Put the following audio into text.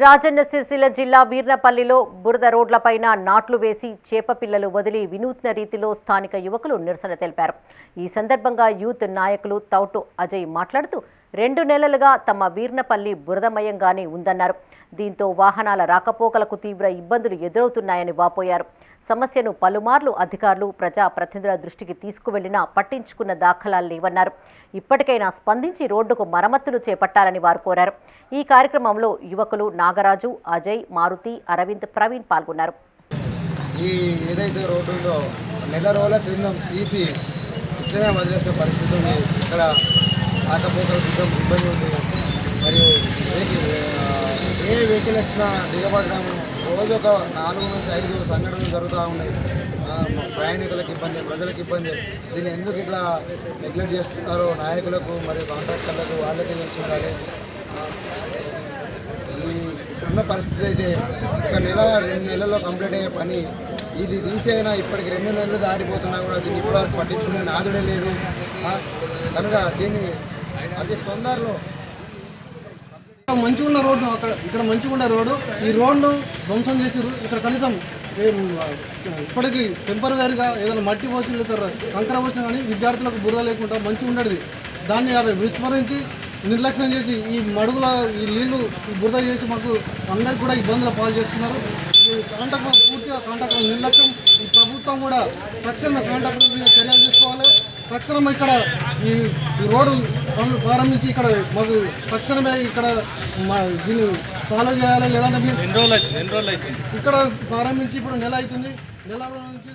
రాజన్న సిరిసిల్ల జిల్లా వీర్నపల్లిలో బురద రోడ్లపైన నాట్లు వేసి చేప పిల్లలు వదిలి వినూత్న రీతిలో స్థానిక యువకులు నిరసన తెలిపారు. ఈ సందర్భంగా యూత్ నాయకులు తౌటు అజయ్ మాట్లాడుతూ రెండు నెలలుగా తమ వీర్నపల్లి బురదమయంగానే ఉందన్నారు. దీంతో వాహనాల రాకపోకలకు తీవ్ర ఇబ్బందులు ఎదురవుతున్నాయని వాపోయారు. సమస్యను పలుమార్లు అధికారులు ప్రజాప్రతినిధుల దృష్టికి తీసుకువెళ్ళినా పట్టించుకున్న దాఖలాలు లేవన్నారు. ఇప్పటికైనా స్పందించి రోడ్డుకు మరమ్మతులు చేపట్టాలని వారు కోరారు. ఈ కార్యక్రమంలో యువకులు నాగరాజు అజయ్ మారుతి అరవింద్ ప్రవీణ్ పాల్గొన్నారు. ఈ ఏదైతే రోడ్డు ఉందో నెల రోజుల క్రింద తీసి ఇట్లనే వదిలేసిన పరిస్థితి ఉంది. ఇక్కడ రాకపోకల క్రితం ఇబ్బంది ఉంది. మరియు వెహికల్ ఏ వెహికల్ వచ్చినా దిగబడడం రోజు ఒక నాలుగు నుంచి ఐదు సంఘటనలు జరుగుతూ ఉన్నాయి. ప్రయాణికులకు ఇబ్బంది ప్రజలకు ఇబ్బంది. దీన్ని ఎందుకు ఇట్లా నెగ్లెక్ట్ చేస్తున్నారో నాయకులకు మరియు కాంట్రాక్టర్లకు వాళ్ళకే తెలిసి ఉండాలి. ఉన్న పరిస్థితి అయితే ఒక నెల రెండు నెలల్లో కంప్లీట్ అయ్యే పని. ఇది తీసేనా ఇప్పటికి రెండు నెలలు దాటిపోతున్నా కూడా దీన్ని ఇప్పటివరకు పట్టించుకునే నాదుడే లేదు. కనుక దీన్ని అది తొందరలో. ఇక్కడ మంచిగున్న రోడ్డు అక్కడ ఇక్కడ మంచిగున్న రోడ్డు. ఈ రోడ్ను ధ్వంసం చేసిర్రు. ఇక్కడ కనీసం ఇప్పటికీ టెంపరీగా ఏదైనా మట్టి పోసి లేదా కంకర పోసిన కానీ విద్యార్థులకు బురద లేకుండా మంచిగా ఉండేది దాన్ని విస్మరించి నిర్లక్ష్యం చేసి ఈ మడుగుల ఈ నీళ్ళు బురద చేసి మాకు అందరికి కూడా ఇబ్బందులు పాలు చేస్తున్నారు. ఈ పూర్తిగా కాంటాక్ట్ నిర్లక్ష్యం. ఈ ప్రభుత్వం కూడా తక్షణమే కాంటాక్ట్ మీద చర్యలు తీసుకోవాలి. తక్షణం ఇక్కడ ఈ ఈ రోడ్డు పనులు ప్రారంభించి ఇక్కడ మాకు తక్షణమే ఇక్కడ మా దీన్ని సాల్వ్ చేయాలి లేదంటే ఎన్ని రోజులు ఎన్ని రోజులు అవుతుంది ఇక్కడ ప్రారంభించి ఇప్పుడు నెల అవుతుంది. నెల నుంచి